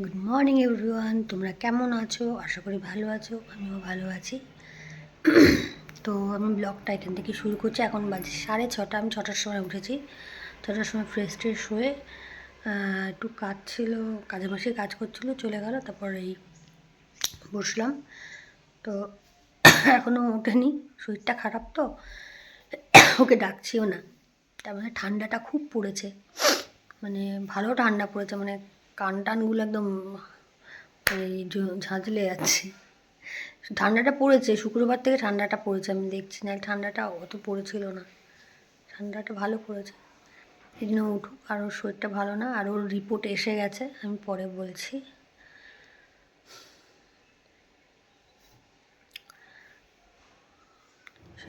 Good morning everyone তোমরা কেমন আছো? আশা করি ভালো আছো। আমিও ভালো আছি। তো আমি ব্লগটা এখান থেকে শুরু করছি। এখন বাজে সাড়ে ছটা। আমি ছটার সময় উঠেছি। ছটার সময় ফ্রেশ ট্রেশ হয়ে একটু কাজ ছিল, কাজের মাসে কাজ করছিল, চলে গেল। তারপর এই বসলাম। তো এখনও ওঠেনি। শরীরটা খারাপ তো। ওকে ডাকছিও না। তার মানে ঠান্ডাটা খুব পড়েছে। মানে ভালো ঠান্ডা পড়েছে। মানে কান টানগুলো একদম এই ঝাঁঝলে যাচ্ছে ঠান্ডাটা পড়েছে, শুক্রবার থেকে ঠান্ডাটা পড়েছে, আমি দেখছি না, ঠান্ডাটা অত পড়েছিল না। ঠান্ডাটা ভালো পড়েছে। এই জন্য উঠুক, আর ওর শরীরটা ভালো না, আর ওর রিপোর্ট এসে গেছে, আমি পরে বলছি।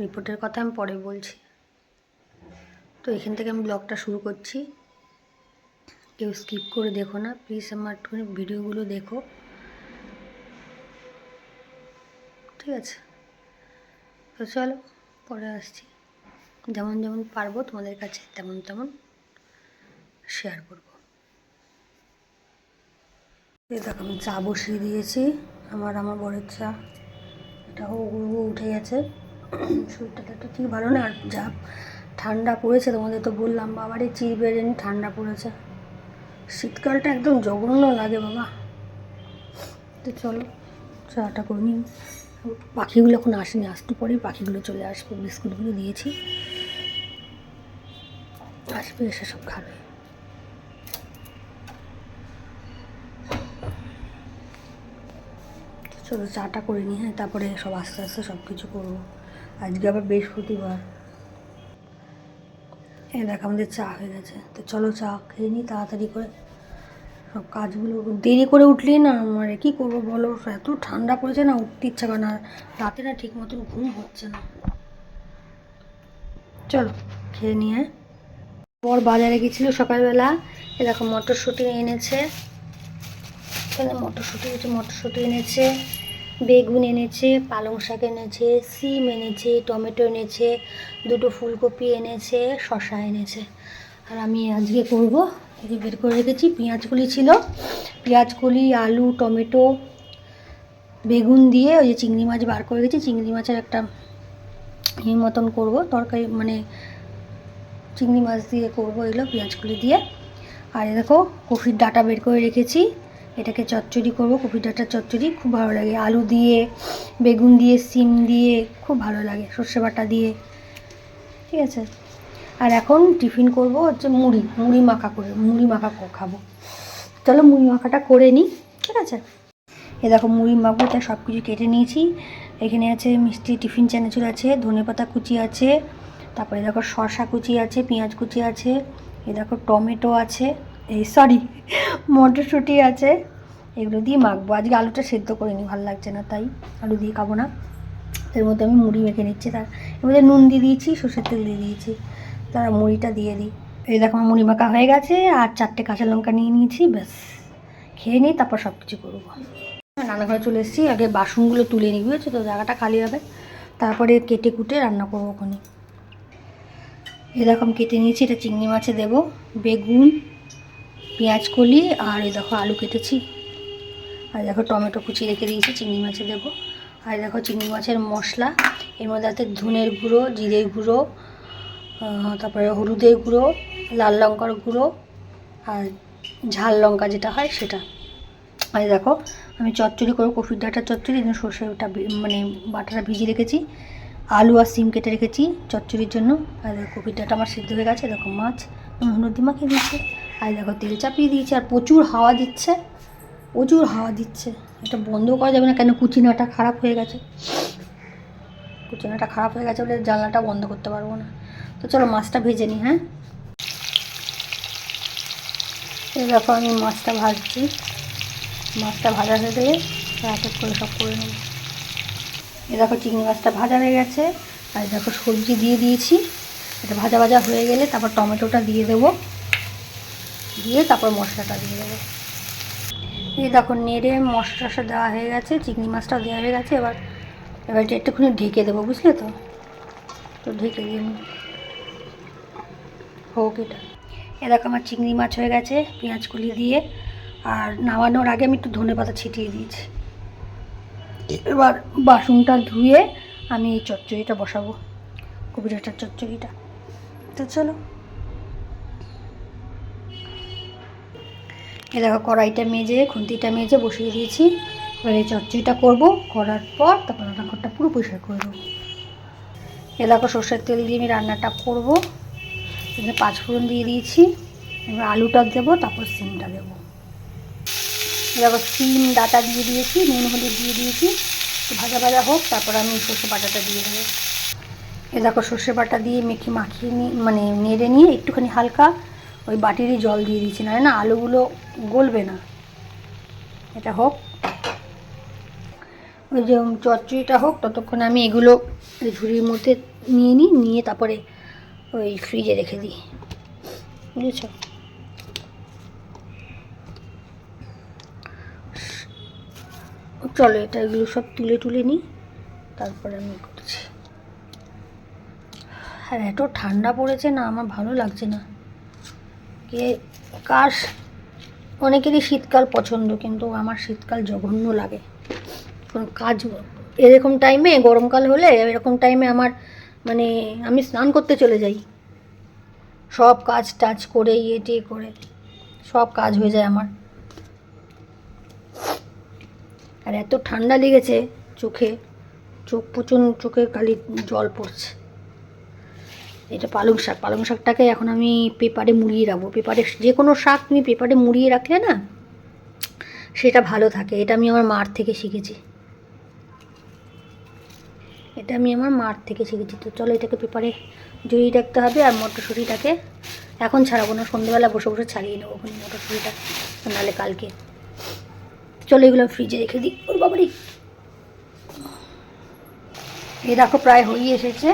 রিপোর্টের কথা আমি পরে বলছি। তো এখান থেকে আমি ব্লগটা শুরু করছি। কেউ স্কিপ করে দেখো না। প্লিজ আমার একটুখানি ভিডিওগুলো দেখো। ঠিক আছে? তো চলো, পরে আসছি। যেমন যেমন পারব তোমাদের কাছে তেমন তেমন শেয়ার করব। দেখো, আমি চা বসিয়ে দিয়েছি। আমার আমার বরের চা। এটা হো উঠে গেছে। শরীরটা তো ঠিক ভালো না, আর যা ঠান্ডা পড়েছে তোমাদের তো বললাম, বাবারে চির বেড়েনি ঠান্ডা পড়েছে। শীতকালটা একদম জঘন্য লাগে বাবা। তো চলো, চাটা করে নিই। পাখিগুলো এখন আসেনি, আসতে পরেই পাখিগুলো চলে আসবে, বিস্কুটগুলো দিয়েছি। আসবে, এসে সব খাবে। চলো, চাটা করে নিই হ্যাঁ তারপরে সব আস্তে আস্তে সব কিছু করব। আজকে আবার বৃহস্পতিবার। এই দেখ, আমাদের চা হয়ে গেছে। তো চলো চা খেয়ে নিই, তাড়াতাড়ি করে। সব কাজগুলো দেরি করে উঠলেই না? মানে কী করব বলো? এত ঠান্ডা পড়েছে না, উঠতে ইচ্ছা করে না। রাতে না ঠিক মতন ঘুম হচ্ছে না। চলো, খেয়ে নিয়ে বর বাজারে গেছিল সকালবেলা। এরকম মটরশুঁটি এনেছে। মটরশুঁটি হচ্ছে মটরশুঁটি এনেছে। বেগুন এনেছে, পালং শাক এনেছে, সিম এনেছে, টমেটো এনেছে, দুটো ফুলকপি এনেছে শশা এনেছে। আর আমি আজকে করব, এই বের করে রেখেছি, পেঁয়াজগুলি ছিল। পেঁয়াজকলি আলু, টমেটো, বেগুন দিয়ে ওই যে চিংড়ি মাছ বার করে রেখেছি। চিংড়ি মাছের একটা এই মতন করব, তরকারি মানে চিংড়ি মাছ দিয়ে করব এগুলো পেঁয়াজগুলি দিয়ে। আর দেখো, কফির ডাটা বের করে রেখেছি। এটাকে চচ্চড়ি করব কপি ডাঁটার চচ্চড়ি, খুব ভালো লাগে। আলু দিয়ে, বেগুন দিয়ে, সিম দিয়ে, খুব ভালো লাগে, সর্ষে বাটা দিয়ে। ঠিক আছে? আর এখন টিফিন করব হচ্ছে মুড়ি মুড়ি মাখা করে, মুড়ি মাখা খাব। চলো মুড়ি মাখাটা করে নিই, ঠিক আছে? এ দেখো মুড়ি মাখবো তাই সব কিছু কেটে নিয়েছি। এখানে আছে মিষ্টি টিফিন চানাচুর আছে, ধনে পাতা কুচি আছে, তারপরে দেখো শসা কুচি আছে, পেঁয়াজ কুচি আছে, এ দেখো টমেটো আছে। এই সরি মটরশুঁটি আছে, এগুলো দিয়ে মাখবো। আজকে আলুটা সেদ্ধ করে নিই ভালো লাগছে না, তাই আলু দিয়ে খাব না। এর মধ্যে আমি মুড়ি মেখে নিচ্ছি, তার এর মধ্যে নুন দিয়ে দিয়েছি, সর্ষের তেল দিয়ে দিয়েছি। তারা মুড়িটা দিয়ে দিই। এই দেখো, আমার মুড়ি মাখা হয়ে গেছে, আর চারটে কাঁচা লঙ্কা নিয়ে নিয়েছি, ব্যাস। খেয়ে নিই, তারপর সব কিছু করব। রান্নাঘরে চলে এসেছি, আগে বাসনগুলো তুলে নিই, বুঝেছ তো? জায়গাটা খালি হবে। তারপরে কেটে কুটে রান্না করব ওখানে এরকম কেটে নিয়েছি, এটা চিংড়ি মাছে দেবো, বেগুন পেঁয়াজ কলি আর এই দেখো আলু কেটেছি। আর দেখো টমেটো কুচি রেখে দিয়েছি, চিংড়ি মাছে দেবো। আর দেখো চিংড়ি মাছের মশলা, এর মধ্যে আছে ধনের গুঁড়ো, জিরের গুঁড়ো তারপরে হলুদের গুঁড়ো, লাল লঙ্কার গুঁড়ো আর ঝাল লঙ্কা যেটা হয় সেটা। আর দেখো আমি চচ্চড়ি করব কফির ডাঁটার চচ্চড়ি জন্য সর্ষেটা মানে বাটাটা ভিজিয়ে রেখেছি। আলু আর সিম কেটে রেখেছি চচ্চড়ির জন্য। আর কফির ডাঁটা আমার সিদ্ধ হয়ে গেছে, দেখো মাছ, নুন, হলুদ মাখিয়ে দিয়েছি। আর দেখো, তেল চাপিয়ে দিয়েছি আর প্রচুর হাওয়া দিচ্ছে। প্রচুর হাওয়া দিচ্ছে। এটা বন্ধ করা যাবে না কেন? কুচিনাটা খারাপ হয়ে গেছে। কুচিনাটা খারাপ হয়ে গেছে বলে জানলাটা বন্ধ করতে পারব না। তো চলো মাছটা ভেজে নিই হ্যাঁ? দেখো আমি মাছটা ভাজছি। মাছটা ভাজা হয়ে গেলে এক এক করে সব করে নেব। এ দেখো চিংড়ি মাছটা ভাজা হয়ে গেছে। আর দেখো সবজি দিয়ে দিয়েছি। এটা ভাজা ভাজা হয়ে গেলে তারপর টমেটোটা দিয়ে দেবো। দিয়ে তারপর মশলাটা দিয়ে দেবো। এই দেখো, নেড়ে মশলা টশলা দেওয়া হয়ে গেছে, চিংড়ি মাছটাও দেওয়া হয়ে গেছে, এবার এবার এটা একটুখানি ঢেকে দেবো, বুঝলে তো? তো ঢেকে দিয়ে নিই। হোক এটা। এ দেখো, আমার চিংড়ি মাছ হয়ে গেছে, পেঁয়াজ কলি দিয়ে, আর নামানোর আগে আমি একটু ধনে পাতা ছিটিয়ে দিয়েছি। এবার বাসনটা ধুয়ে আমি এই চচ্চড়িটা বসাবো কবিরাটার চচ্চড়িটা। তো চলো। এ দেখো কড়াইটা মেজে, খুন্তিটা মেজে বসিয়ে দিয়েছি। এবার এই চচ্চড়িটা করব। করার পর তারপর রান্নাঘরটা পুরো পরিষ্কার করে দেবো এ দেখো সর্ষের তেল দিয়ে আমি রান্নাটা করব। এখানে পাঁচফোড়ন দিয়ে দিয়েছি। এবার আলুটা দেবো, তারপর সিমটা দেবো। এ দেখো সিম, ডাটা দিয়ে দিয়েছি, নুন, হলুদ দিয়ে দিয়েছি। ভাজা ভাজা হোক, তারপর আমি সর্ষে বাটাটা দিয়ে দেবো। এ দেখো সর্ষে বাটা দিয়ে মেখে মাখিয়ে নিয়ে মানে নেড়ে নিয়ে একটুখানি হালকা ওই বাটিরই জল দিয়ে দিচ্ছি না না আলুগুলো গলবে না। এটা হোক। ওই যে চচ্চড়িটা হোক, ততক্ষণ আমি এগুলো এই ঝুড়ির মধ্যে নিয়ে নিই, নিয়ে তারপরে ওই ফ্রিজে রেখে দিই। বুঝেছ? চলো, এটা এগুলো সব তুলে তুলে নিই, তারপরে আমি করছি। আর এত ঠান্ডা পড়েছে না, আমার ভালো লাগছে না। কে কাশ, অনেকেরই শীতকাল পছন্দ, কিন্তু আমার শীতকাল জঘন্য লাগে। কোনো কাজ এরকম টাইমে গরমকাল হলে এরকম টাইমে আমার মানে আমি স্নান করতে চলে যাই। সব কাজ টাজ করে ইয়ে টিয়ে করে, সব কাজ হয়ে যায় আমার। আর এত ঠান্ডা লেগেছে চোখে, চোখ প্রচুর চোখে খালি জল পড়ছে। এটা পালং শাক। পালং শাকটাকে এখন আমি পেপারে মুড়িয়ে রাখব। পেপারে যে কোনো শাক তুমি পেপারে মুড়িয়ে রাখলে না, সেটা ভালো থাকে। এটা আমি আমার মার থেকে শিখেছি। এটা আমি আমার মার থেকে শিখেছি। তো চলো এটাকে পেপারে জড়িয়ে রাখতে হবে আর মটরশুঁটিটাকে এখন ছাড়াবো না। সন্ধ্যেবেলা বসে বসে ছাড়িয়ে নেব ওখানে মটরশুঁটিটা নাহলে কালকে। চলো এগুলো ফ্রিজে রেখে দিই। ওর বাবারই এ দেখো প্রায় হয়ে এসেছে।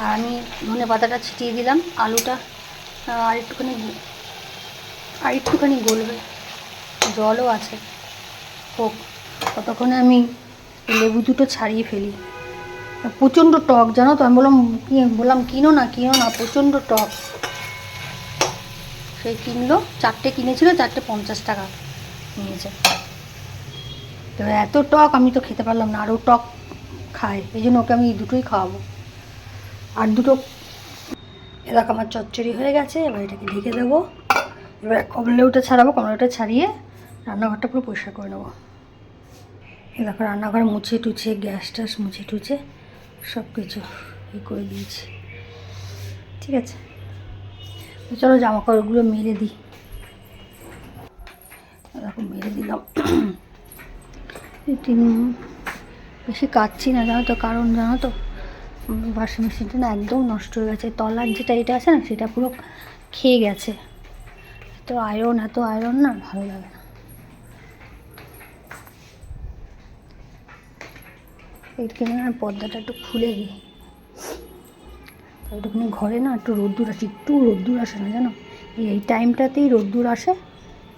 আর আমি ধনে পাতাটা ছিটিয়ে দিলাম, আলুটা আর একটুখানি আর একটুখানি গলবে। জলও আছে। হোক, ততক্ষণে আমি লেবু দুটো ছাড়িয়ে ফেলি। প্রচণ্ড টক, জানো তো? আমি বললাম বললাম, কিনো না কিনো না, প্রচণ্ড টক। সেই কিনলো, চারটে কিনেছিল, চারটে পঞ্চাশ টাকা নিয়েছে। তো এত টক আমি তো খেতে পারলাম না, আরও টক খায়। এই জন্য ওকে আমি দুটোই খাওয়াবো। আর দুটো এলাকা আমার চচ্চড়ি হয়ে গেছে, এবার এটাকে ঢেকে দেবো। এবার কমলাউটা ছাড়াবো কমলাউটা ছাড়িয়ে রান্নাঘরটা পুরো পরিষ্কার করে নেব। দেখো, রান্নাঘর মুছে টুছে, গ্যাস ট্যাস মুছে টুছে সব কিছু ই করে দিয়েছি। ঠিক আছে? চলো জামা কাপড়গুলো মেলে দিই। এরকম মেরে দিলাম। বেশি কাচ্ছি না, জানো তো কারণ, জানো তো? ওয়াশিং মেশিনটা না একদম নষ্ট হয়ে গেছে। তলার যেটা এটা আছে না, সেটা পুরো খেয়ে গেছে। এত আয়রন এত আয়রন না, ভালো লাগে না। এইখানে না পর্দাটা একটু খুলে দিই। একটুখানি ঘরে না একটু রোদ্দুর আসে, একটু রোদ্দুর আসে না জানো? এই টাইমটাতেই রোদ্দুর আসে,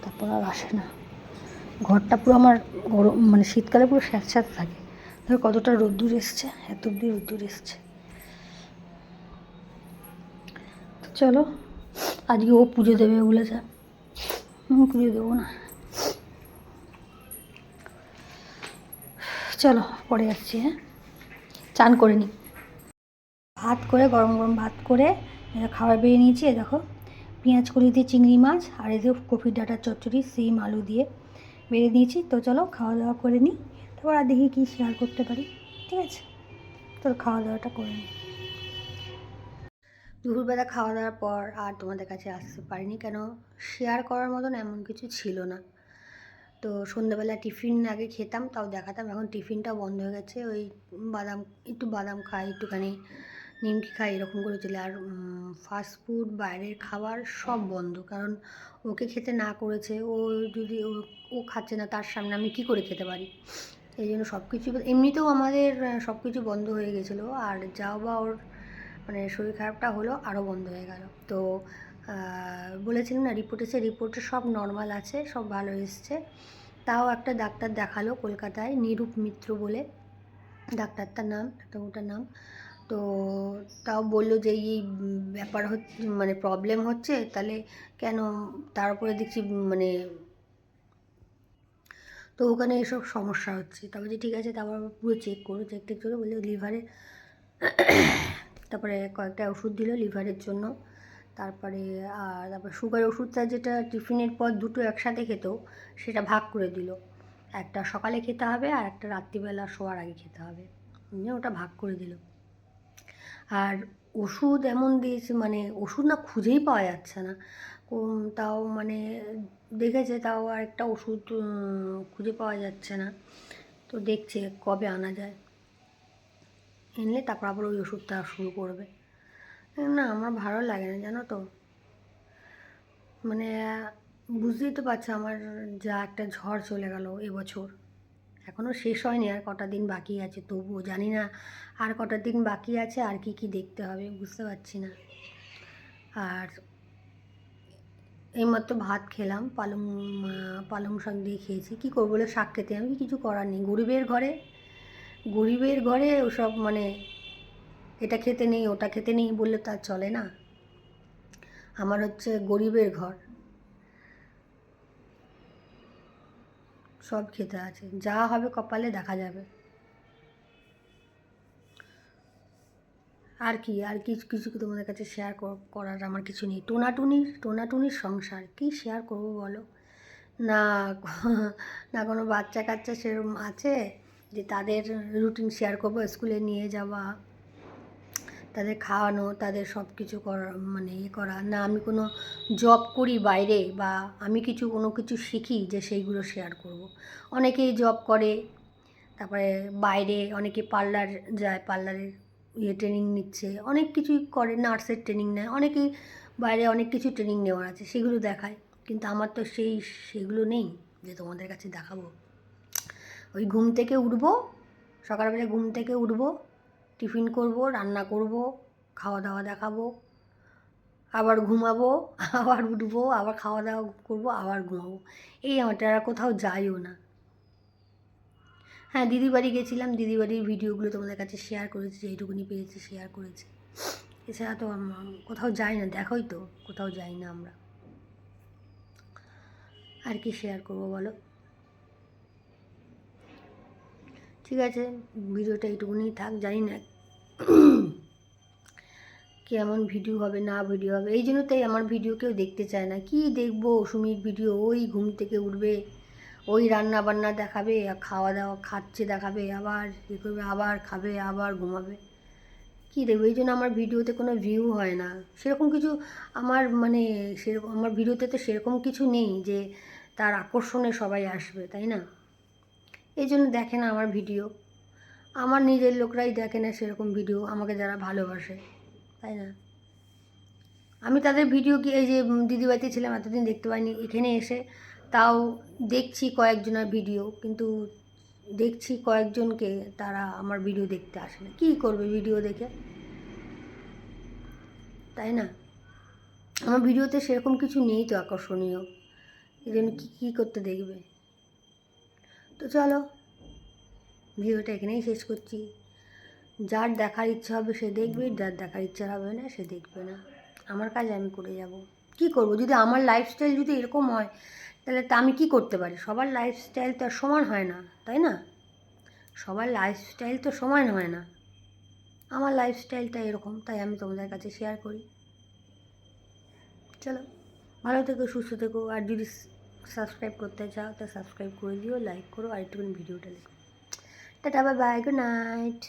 তারপর আর আসে না। ঘরটা পুরো আমার গরম মানে শীতকালে পুরো স্যাঁতস্যাঁতে থাকে। ধর কতটা রোদ্দুর এসছে? এত অব্দি রোদ্দুর এসছে। তো চলো, আজকে ও পুজো দেবে বলেছে আমি পুজো দেবো না। চলো, পরে আসছি হ্যাঁ? চান করে নিই ভাত করে, গরম গরম ভাত করে খাবার বেরিয়ে নিয়েছি দেখো। পেঁয়াজ কলি দিয়ে চিংড়ি মাছ, আর যে কপির ডাঁটার চচ্চড়ি, সিম আলু দিয়ে বেরিয়ে দিয়েছি তো চলো, খাওয়া দাওয়া করে নিই তারপর আর দেখি কী শেয়ার করতে পারি, ঠিক আছে? তো খাওয়া দাওয়াটা করে নিই দুপুরবেলা খাওয়া দাওয়ার পর আর তোমাদের কাছে আসতে পারিনি কেন? শেয়ার করার মতন এমন কিছু ছিল না। তো সন্ধ্যাবেলা টিফিন আগে খেতাম, তাও দেখাতাম, এখন টিফিনটাও বন্ধ হয়ে গেছে। ওই বাদাম, একটু বাদাম খাই, একটুখানি নিমকি খাই, এরকম করে চলে। আর ফাস্ট ফুড বাইরের খাবার সব বন্ধ। কারণ ওকে খেতে না করেছে, ও যদি ও খাচ্ছে না, তার সামনে আমি কি করে খেতে পারি? এই জন্য সব কিছু এমনিতেও আমাদের সব কিছু বন্ধ হয়ে গেছিল। আর যাও বা ওর মানে শরীর খারাপটা হলো আরও বন্ধ হয়ে গেল। তো আহ, বলেছিলাম না রিপোর্ট এসে রিপোর্টে সব নর্মাল আছে সব ভালো এসছে। তাও একটা ডাক্তার দেখাল কলকাতায় নিরূপ মিত্র বলে। ডাক্তারটার নাম ডাক্তারবাবুটার নাম। তো তাও বলল যে এই ব্যাপার হচ্ছে মানে প্রবলেম হচ্ছে তাহলে কেন তার উপরে দেখছি মানে তো ওখানে এসব সমস্যা হচ্ছে। তারপরে ঠিক আছে তারপর পুরো চেক করো চেক টেক করে বলল লিভারে তারপরে কয়েকটা ওষুধ দিল লিভারের জন্য। তারপরে আর তারপর সুগার ওষুধটা যেটা টিফিনের পর দুটো একসাথে খেত, সেটা ভাগ করে দিল। একটা সকালে খেতে হবে আর একটা রাত্রিবেলা শোয়ার আগে খেতে হবে। নিয়ে ওটা ভাগ করে দিল। আর ওষুধ এমন দিয়েছে মানে ওষুধ না খুঁজেই পাওয়া যাচ্ছে না। তাও মানে দেখেছে, তাও আর একটা ওষুধ খুঁজে পাওয়া যাচ্ছে না। তো দেখছে কবে আনা যায়। এনলে তারপর আবার ওই ওষুধটা শুরু করবে। না, আমার ভালো লাগে না, জানো তো। মানে বুঝতেই তো পারছ আমার যা একটা ঝড় চলে গেল এবছর। এখনও শেষ হয়নি, আর কটা দিন বাকি আছে, তবুও জানি না আর কটা দিন বাকি আছে, আর কি কি দেখতে হবে, বুঝতে পারছি না। আর এইমাত্র ভাত খেলাম, পালং পালং শাক দিয়ে খেয়েছি। কী করব বলে, শাক খেতে আমি কিছু করার নেই। গরিবের ঘরে গরিবের ঘরে ওসব মানে এটা খেতে নেই, ওটা খেতে নেই বললে তার চলে না। আমার হচ্ছে গরিবের ঘর। সব খেতে আছে। যা হবে কপালে দেখা যাবে। আর কি, আর কিছু কিছু তোমাদের কাছে শেয়ার করার আমার কিছু নেই? টোনাটুনির টোনাটুনির সংসার, কি শেয়ার করব বলো? না না কোনো বাচ্চা কাচ্চা সেরকম আছে যে তাদের রুটিন শেয়ার করব স্কুলে নিয়ে যাওয়া, তাদের খাওয়ানো, তাদের সব কিছু করা মানে ইয়ে করা। না, আমি কোনো জব করি বাইরে বা আমি কিছু, কোনো কিছু শিখি যে সেইগুলো শেয়ার করব। অনেকেই জব করে, তারপরে বাইরে অনেকে পার্লার যায় পার্লারের ইয়ে ট্রেনিং নিচ্ছে, অনেক কিছুই করে নার্সের ট্রেনিং নেয়, অনেকেই বাইরে অনেক কিছু ট্রেনিং নেওয়ার আছে, সেগুলো দেখায়, কিন্তু আমার তো সেই, সেগুলো নেই যে তোমাদের কাছে দেখাবো। ওই ঘুম থেকে উঠবো, সকালবেলা ঘুম থেকে উঠবো, টিফিন করব, রান্না করব, খাওয়া দাওয়া দেখাবো, আবার ঘুমাবো, আবার উঠবো, আবার খাওয়া দাওয়া করব, আবার ঘুমাবো, এই আমার কোথাও যাইও না। হ্যাঁ দিদি বাড়ি গেছিলাম। দিদি বাড়ির ভিডিওগুলো তোমাদের কাছে শেয়ার করেছি, যেইটুকুনি পেয়েছি শেয়ার করেছি। এছাড়া তো কোথাও যাই না, দেখোই তো, কোথাও যাই না আমরা। আর কি শেয়ার করব বলো? ঠিক আছে, ভিডিওটা এইটুকুনি থাক, জানি না কেমন ভিডিও হবে, না ভিডিও হবে। এই জন্য তাই আমার ভিডিও কেউ দেখতে চায় না। কি দেখব, সুমির ভিডিও, ওই ঘুম থেকে উঠবে। ওই রান্না বান্না দেখাবে, খাওয়া দাওয়া খাচ্ছে দেখাবে, আবার ইয়ে করবে, আবার খাবে, আবার ঘুমাবে। কী দেখবে? এই জন্য আমার ভিডিওতে কোনো ভিউ হয় না। সেরকম কিছু আমার মানে সেরকম আমার ভিডিওতে তো সেরকম কিছু নেই যে তার আকর্ষণে সবাই আসবে, তাই না? এই জন্য দেখে না আমার ভিডিও। আমার নিজের লোকরাই দেখে না সেরকম ভিডিও, আমাকে যারা ভালোবাসে, তাই না? আমি তাদের ভিডিও কি, এই যে দিদিবাড়িতে ছিলাম, এতদিন দেখতে পাইনি, এখানে এসে তাও দেখছি কয়েকজনের ভিডিও কিন্তু দেখছি কয়েকজনকে তারা আমার ভিডিও দেখতে আসে না। কী করবে ভিডিও দেখে? তাই না? আমার ভিডিওতে সেরকম কিছু নেই তো আকর্ষণীয়। এই জন্য কী কী করতে দেখবে? তো চলো ভিডিওটা এখানেই শেষ করছি। যার দেখার ইচ্ছা হবে সে দেখবে, যার দেখার ইচ্ছা হবে না সে দেখবে না। আমার কাজ আমি করে যাব। কি করব? যদি আমার লাইফস্টাইল যদি এরকম হয়, তাহলে তা আমি কি করতে পারি? সবার লাইফস্টাইল তো আর সমান হয় না, তাই না? সবার লাইফস্টাইল তো সমান হয় না। আমার লাইফস্টাইলটা এরকম, তাই আমি তোমাদের কাছে শেয়ার করি। চলো, ভালো থেকো, সুস্থ থেকো, আর যদি সাবস্ক্রাইব করতে চাও, তা সাবস্ক্রাইব করে দিও লাইক করো, আর একটুখানি ভিডিওটা দেখো। Tata bye bye good night